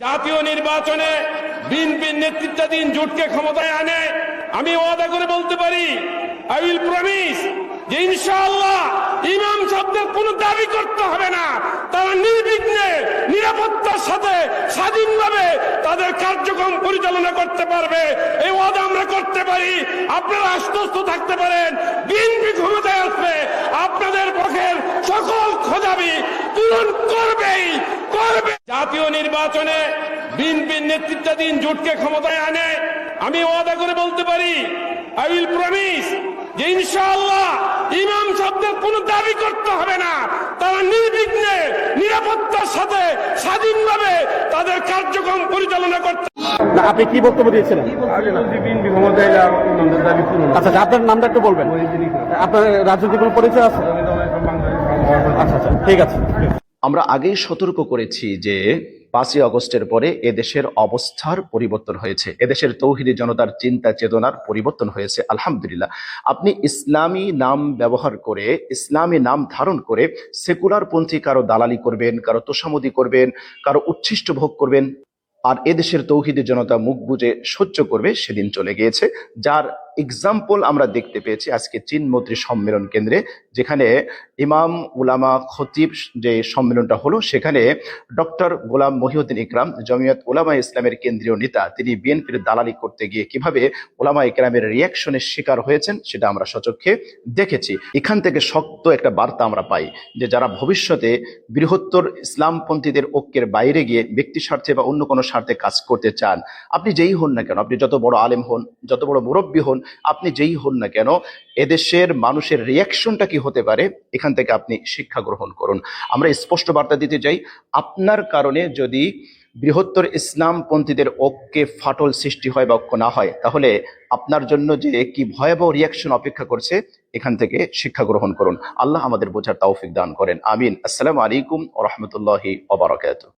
জাতীয় নির্বাচনে বিএনপির নেতৃত্বাধীন জোটকে ক্ষমতায় আনে। আমি ওয়াদা করে বলতে পারি আই উইল প্রমিস যে ইনশাআল্লাহ ইমাম সাহেবদের কোনো দাবি করতে হবে না। তারা নির্বিঘ্নে নিরাপত্তার সাথে স্বাধীনভাবে তাদের কার্যক্রম পরিচালনা করতে পারবে। এই ওয়াদা আমরা করতে পারি। আপনারা আশ্বস্ত থাকতে পারেন, বিএনপি ক্ষমতায় আসবে। আপনাদের পক্ষের সকল খোঁজাবি পূরণ করবেই করবে জাতীয় নির্বাচনে বিএনপির নেতৃত্বাধীন জোটকে ক্ষমতায় আনে আমি ওয়াদা করে বলতে পারি আই উইল প্রমিস যে ইনশাআল্লাহ ইমাম সাহেবদের কোনো দাবি করতে হবে না। তারা নির্বিঘ্নে নিরাপত্তার সাথে স্বাধীনভাবে তাদের কার্যক্রম পরিচালনা করতে আপনি কি বক্তব্য দিয়েছিলেন? আচ্ছা আচ্ছা, আপনার নামটা একটু বলবেন। আপনার রাজনৈতিক কোনো পরিচয় আছে? আচ্ছা আচ্ছা ঠিক আছে। আমরা আগেই সতর্ক করেছি যে পাঁচই আগস্টের পরে এদেশের অবস্থার পরিবর্তন হয়েছে। এদেশের তৌহিদি জনতার চিন্তা চেতনার পরিবর্তন হয়েছে, আলহামদুলিল্লাহ। আপনি ইসলামী নাম ব্যবহার করে, ইসলামী নাম ধারণ করে সেকুলার পন্থী কারও দালালি করবেন, কারও তোষামদি করবেন, কারও উচ্ছিষ্ট ভোগ করবেন, আর এদেশের তৌহিদি জনতা মুখ বুজে সহ্য করবে, সেদিন চলে গিয়েছে, যার এক্সাম্পল আমরা দেখতে পেয়েছি আজকে চীন মন্ত্রী সম্মেলন কেন্দ্রে, যেখানে ইমাম উলামা খতিব যে সম্মেলনটা হলো, সেখানে ডক্টর গোলাম মহিউদ্দিন ইকরাম, জমিয়ত উলামা ইসলামের কেন্দ্রীয় নেতা, তিনি বিএনপির দালালি করতে গিয়ে কীভাবে ওলামা ইকরামের রিয়াকশনের শিকার হয়েছেন, সেটা আমরা সচক্ষে দেখেছি। এখান থেকে শক্ত একটা বার্তা আমরা পাই যে যারা ভবিষ্যতে বৃহত্তর ইসলামপন্থীদের ঐক্যের বাইরে গিয়ে ব্যক্তি স্বার্থে বা অন্য কোনো স্বার্থে কাজ করতে চান, আপনি যেই হন না কেন, আপনি যত বড় আলেম হন, যত বড় মুরব্বী হন আপনি যেই হন না কেন, এদেশের মানুষের রিয়াকশনটা কি হতে পারে, এখান থেকে আপনি শিক্ষা গ্রহণ করুন। আমরা স্পষ্ট বার্তা দিতে চাই, আপনার কারণে যদি বৃহত্তর ইসলামপন্থীদের ঐক্যে ফাটল সৃষ্টি হয় বা ঐক্য না হয়, তাহলে আপনার জন্য যে কি ভয়াবহ রিয়াকশন অপেক্ষা করছে, এখান থেকে শিক্ষা গ্রহণ করুন। আল্লাহ আমাদের বোঝার তৌফিক দান করেন। আমিন। আসসালামু আলাইকুম ওরহমতুল্লাহি ওবরাকাতুহ